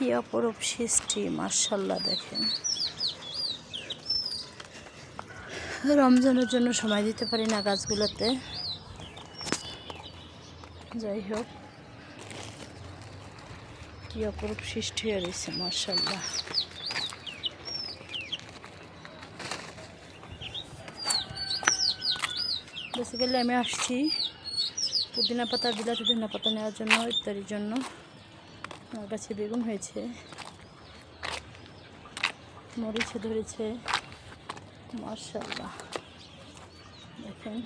কি অপরূপ সৃষ্টি মার্শাল্লাহ দেখেন। রমজানের জন্য সময় দিতে পারি না গাছগুলোতে। যাই হোক। কি অপরূপ সৃষ্টি হয়ে রয়েছে মার্শাল্লাহ বেসিক্যালি আমি আসছি পুদিনা পাতা বিলাতি পুদিনা পাতা নেওয়ার জন্য, ইত্যাদির জন্য। আমার কাছে বেগুন হয়েছে, মরিচে ধরেছে মার্শাল্লাহ দেখেন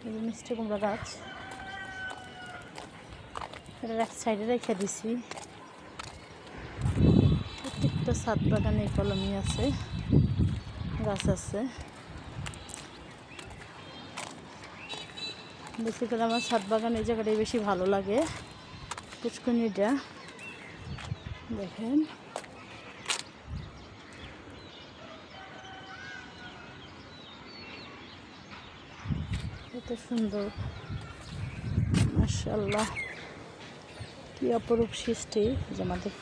যে মিষ্টি কুমড়া গাছ, এটা এক সাইডে রেখে দিছি। প্রত্যেকটা ছাদ বাগানে কলমি আছে, গাছ আছে। বেসিক্যালি আমার ছাদ বাগান এই জায়গাটাই বেশি ভালো লাগে। পুচকুনিটা দেখেন। কত সুন্দর। মার্শাল্লাহ কি অপরূপ সৃষ্টি যে আমাদের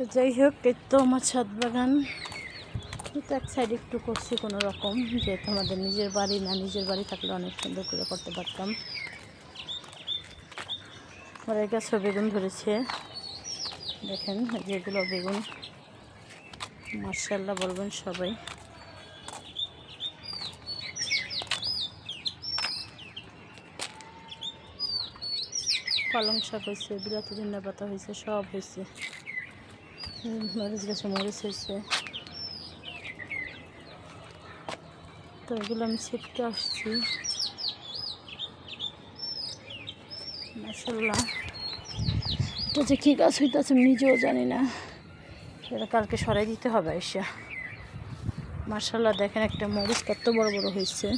তো যাই হোক, এই তো আমার ছাদ বাগান। কিন্তু এক সাইড একটু করছি কোনো রকম, যেহেতু আমাদের নিজের বাড়ি না, নিজের বাড়ি থাকলে অনেক সুন্দর করে করতে পারতাম। আমার এই গাছও বেগুন ধরেছে। দেখেন যেগুলো বেগুন। মার্শাল্লাহ বলবেন সবাই। পালং শাক হয়েছে বিলাতি ধনিয়া পাতা হয়েছে, সব হয়েছে। মরিচ গাছে মরিচ হয়েছে তো এগুলো আমি ছিটকে আসছি। মাসাল্লাহ এটা যে কী গাছ হইতেছে আমি নিজেও জানি না। সেটা কালকে সরাই দিতে হবে এসে মার্শাল্লাহ দেখেন একটা মরিচ কত বড় বড় হয়েছে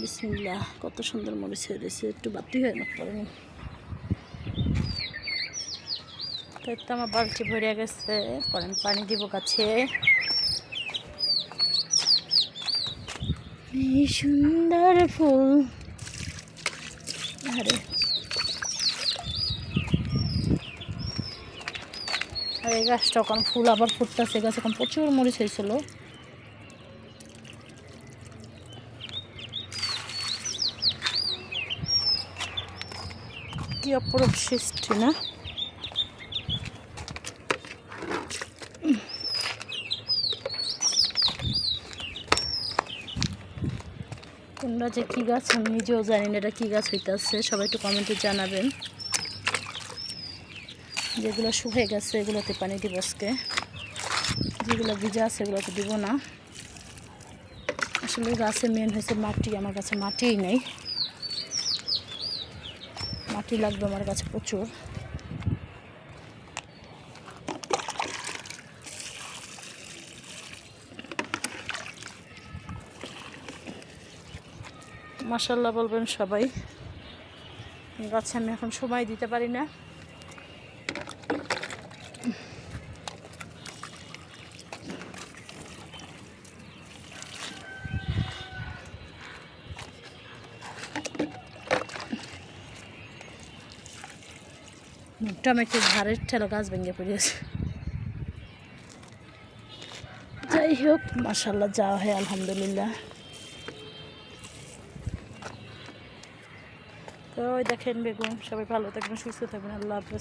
বিসমিল্লা কত সুন্দর মরিচ হয়েছে একটু বাতি হয়ে না পড়েনি। তো তো আমার বালতি ভরে গেছে। পরে আমি পানি দিব গাছে। সুন্দর ফুল। আরে। আর এই গাছটা এখন ফুল আবার ফুটতেছে। গাছ এখন প্রচুর মরিচ হয়েছিল। কি অপরূপ সৃষ্টি, না? তোমরা যে কী গাছ, আমি নিজেও জানি না এটা কী গাছ হইতেছে, সবাই একটু কমেন্টে জানাবেন। যেগুলো শুকিয়ে গেছে, এগুলোতে পানি দিব আজকে। যেগুলো ভিজা আছে, এগুলোতে দিব না। আসলে গাছে মেন হয়েছে মাটি, আমার কাছে মাটিই নেই। মাটি লাগবে আমার কাছে প্রচুর। মাসাল্লাহ বলবেন সবাই। গাছে আমি এখন সময় দিতে পারি না। টমেটো ধারের ঠেলো গাছ ভেঙে পড়েছে যাই হোক মাসাল্লাহ যাওয়া হয়, আলহামদুলিল্লাহ। তো ওই দেখেন বেগুন সবাই ভালো থাকবেন সুস্থ থাকবেন আল্লাহ হাফেজ।